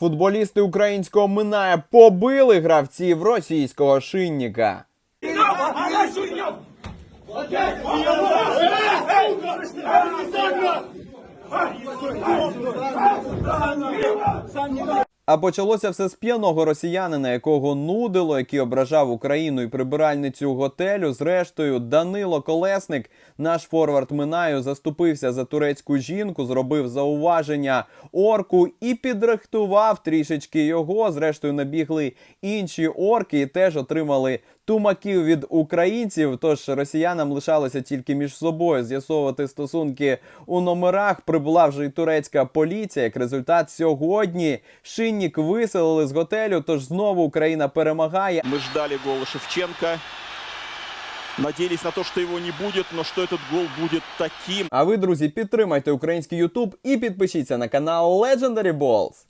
Футболісти українського минає побили гравців російського шинника. А почалося все з п'яного росіянина, якого нудило, який ображав Україну і прибиральницю готелю. Зрештою, Данило Колесник, наш форвард Минаю, заступився за турецьку жінку, зробив зауваження орку і підрихтував трішечки його. Зрештою, набігли інші орки і теж отримали тумаків від українців. Тож росіянам лишалося тільки між собою з'ясовувати стосунки у номерах. Прибула вже і турецька поліція. Як результат, сьогодні шиннік виселили з готелю. Тож знову Україна перемагає. Ми ждали голу Шевченка. Надіялись на то, що його не буде, але що цей гол буде таким. А ви, друзі, підтримайте український Ютуб і підпишіться на канал Legendary Balls.